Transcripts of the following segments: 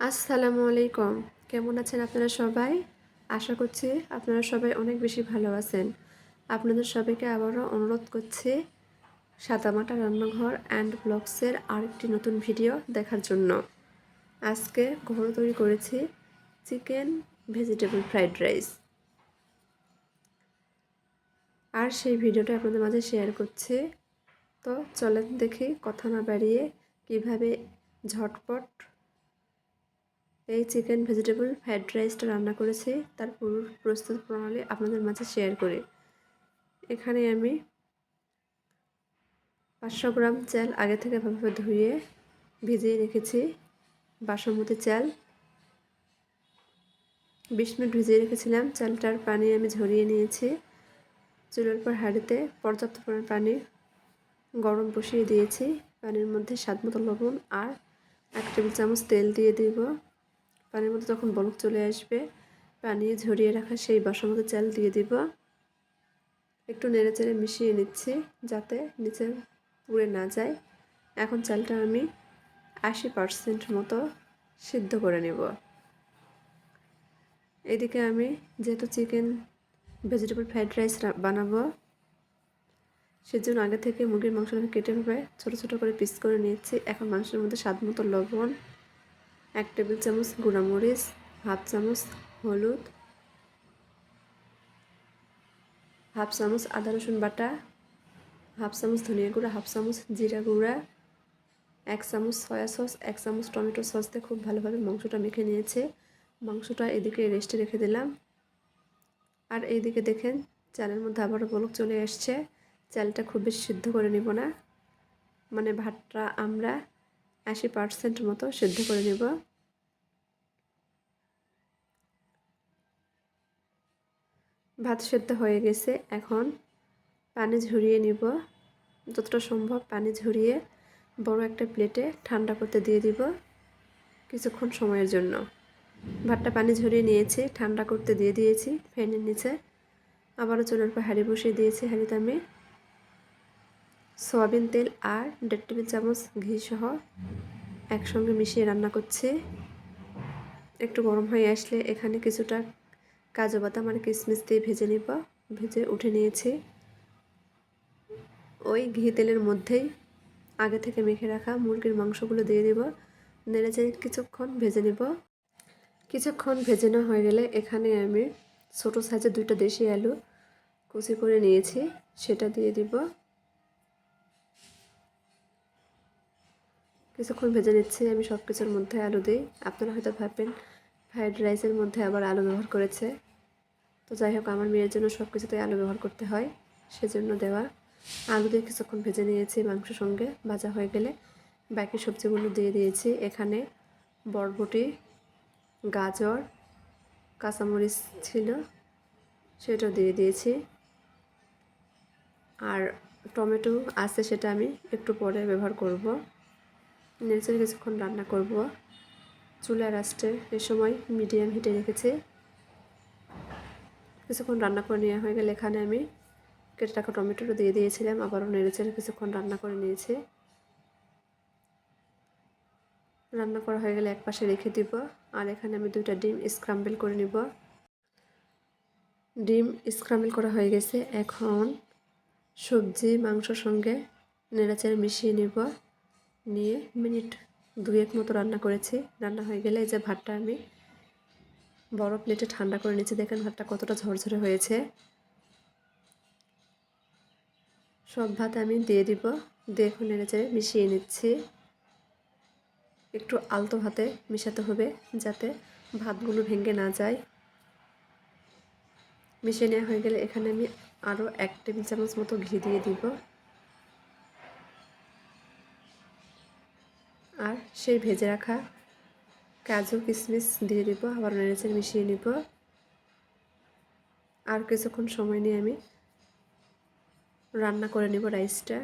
আসসালামু আলাইকুম। কেমন আছেন আপনারা সবাই? আশা করছি আপনারা সবাই অনেক বেশি ভালো আছেন। আপনাদের সবাইকে আবারও অনুরোধ করছি সাদামাটা রান্নাঘর অ্যান্ড ব্লগসের আরেকটি নতুন ভিডিও দেখার জন্য। আজকে ঘর তৈরি করেছি চিকেন ভেজিটেবল ফ্রাইড রাইস। আর সেই ভিডিওটা আপনাদের মাঝে শেয়ার করছি। তো চলেন দেখি কথা না বাড়িয়ে কীভাবে ঝটপট এই চিকেন ভেজিটেবল ফ্রাইড রাইসটা রান্না করেছি। তার পুরো প্রস্তুত প্রণালী আপনাদের মাঝে শেয়ার করি। এখানে আমি পাঁচশো গ্রাম চাল আগে থেকে ভাবে ধুয়ে ভিজিয়ে রেখেছি। বাসমতি চাল। বিশ মিনিট ভিজিয়ে রেখেছিলাম। চালটার পানি আমি ঝরিয়ে নিয়েছি। চুলের পর হাঁড়িতে পর্যাপ্ত পরিমাণ পানি গরম বসিয়ে দিয়েছি। পানির মধ্যে স্বাদ মতো লবণ আর এক টেবিল চামচ তেল দিয়ে দিব। পানির মধ্যে তখন বলক চলে আসবে। পানি ঝরিয়ে রাখা সেই বাসমতি চাল দিয়ে দিব। একটু নেড়ে চেড়ে মিশিয়ে নিচ্ছি যাতে নিচে পুড়ে না যায়। এখন চালটা আমি আশি পারসেন্ট মতো সিদ্ধ করে নেব। এদিকে আমি যেহেতু চিকেন, ভেজিটেবল, ফ্রাইড রাইস বানাবো, সেজন্য আগে থেকে মুরগির মাংসটাকে কেটে ভাবে ছোটো ছোটো করে পিস করে নিয়েছি। এখন মাংসের মধ্যে স্বাদ মতো লবণ এক টেবিল চামচ গুঁড়ামরিচ, হাফ চামচ হলুদ, হাফ চামচ আদা রসুন বাটা, হাফ চামচ ধনিয়া গুঁড়া, হাফ চামচ জিরা গুঁড়া, এক চামচ সয়া সস, এক চামচ টমেটো সস দিয়ে খুব ভালোভাবে মাংসটা মেখে নিয়েছে। মাংসটা এদিকে রেস্টে রেখে দিলাম। আর এইদিকে দেখেন, চালের মধ্যে আবারও বলক চলে এসছে চালটা খুব বেশি সিদ্ধ করে নিব না। মানে ভাতটা আমরা আশি পার্সেন্ট মতো সিদ্ধ করে নেব। ভাত সেদ্ধ হয়ে গেছে, এখন পানি ঝরিয়ে নিব। যতটা সম্ভব পানি ঝরিয়ে বড় একটা প্লেটে ঠান্ডা করতে দিয়ে দিব কিছুক্ষণ সময়ের জন্য। ভাতটা পানি ঝরিয়ে নিয়েছি, ঠান্ডা করতে দিয়ে দিয়েছি ফ্যানের নিচে। আবারও চুলের পর হাঁড়ি বসিয়ে দিয়েছি হাঁড়িতে আমি। সয়াবিন তেল আর দেড় টেবিল চামচ ঘি সহ একসঙ্গে মিশিয়ে রান্না করছি। একটু গরম হয়ে আসলে এখানে কিছুটা কাজু বাদাম আর কিশমিশ দিয়ে ভেজে নিব। ভেজে উঠে নিয়েছি। ওই ঘি তেলের মধ্যেই আগে থেকে মেখে রাখা মুরগির মাংসগুলো দিয়ে দেব। নেড়ে চেড়ে কিছুক্ষণ ভেজে নেব। কিছুক্ষণ ভেজে না হয়ে গেলে এখানে আমি ছোটো সাইজের দুইটা দেশি আলু কুচি করে নিয়েছি। সেটা দিয়ে দিব। কিছুক্ষণ ভেজে নিচ্ছি, আমি সব কিছুর মধ্যে আলু দিই। আপনারা হয়তো ভাববেন, ফ্রাইড রাইসের মধ্যে আবার আলু ব্যবহার করেছে। তো যাই হোক, আমার মেয়ের জন্য সব কিছুতেই আলু ব্যবহার করতে হয়, সেজন্য দেওয়া। আলু দিয়ে কিছুক্ষণ ভেজে নিয়েছি মাংস সঙ্গে, ভাজা হয়ে গেলে। বাকি সবজিগুলো দিয়ে দিয়েছি। এখানে বরবটি, গাজর, কাঁচামরিচ ছিল, সেটাও দিয়ে দিয়েছি। আর টমেটো আছে সেটা আমি একটু পরে ব্যবহার করব। নেড়ে কিছুক্ষণ রান্না করব, চুলার রাস্টে এ সময় মিডিয়াম হিটে রেখেছি। কিছুক্ষণ রান্না করে নেওয়া হয়ে গেলে এখানে আমি কেটে রাখা টমেটোটা দিয়ে দিয়েছিলাম, আবারও নেড়েচেড়ে কিছুক্ষণ রান্না করে নিয়েছি। রান্না করা হয়ে গেলে এক পাশে রেখে দিব, আর এখানে আমি দুইটা ডিম স্ক্রাম্বেল করে নিব। ডিম স্ক্রাম্বেল করা হয়ে গেছে, এখন সবজি মাংসর সঙ্গে নেড়াচেড়ে মিশিয়ে নেব। নিয়ে মিনিট দুয়েক মতো রান্না করেছি। রান্না হয়ে গেলে এই যে ভাতটা আমি বড় প্লেটে ঠান্ডা করে নিচ্ছি দেখেন ভাতটা কতটা ঝরঝরে হয়েছে। সব ভাত আমি দিয়ে দিব। দিয়ে এখন নেড়ে মিশিয়ে নিচ্ছি। একটু আলতো ভাতে মিশাতে হবে যাতে ভাতগুলো ভেঙে না যায়। মিশিয়ে নেওয়া হয়ে গেলে এখানে আমি আরও এক টেবিল চামচ মতো ঘি দিয়ে দিব। আর সেই ভেজে রাখা কাজু কিশমিশ দিয়ে দিব, আবার নেড়েচেড়ে মিশিয়ে নিব। আর কিছুক্ষণ সময় নিয়ে আমি রান্না করে নিব রাইসটা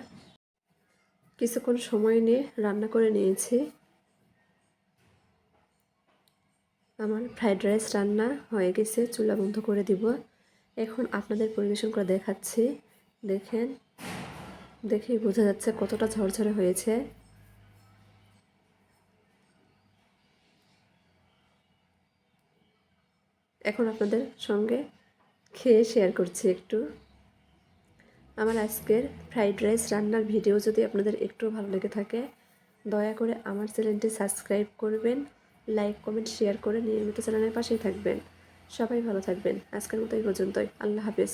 কিছুক্ষণ সময় নিয়ে রান্না করে নিয়েছি। আমার ফ্রাইড রাইস রান্না হয়ে গেছে, চুলা বন্ধ করে দিব। এখন আপনাদের পরিবেশন করে দেখাচ্ছি। দেখেন, দেখেই বোঝা যাচ্ছে কতটা ঝরঝরে হয়েছে। এখন আপনাদের সঙ্গে খেয়ে শেয়ার করছি একটু। আমার আজকের ফ্রাইড রাইস রান্নার ভিডিও যদি আপনাদের একটু ভালো লেগে থাকে, দয়া করে আমার চ্যানেলটি সাবস্ক্রাইব করবেন লাইক কমেন্ট শেয়ার করে নিয়মিত চ্যানেলের পাশেই থাকবেন। সবাই ভালো থাকবেন। আজকের মতো এই পর্যন্তই। আল্লাহ হাফেজ।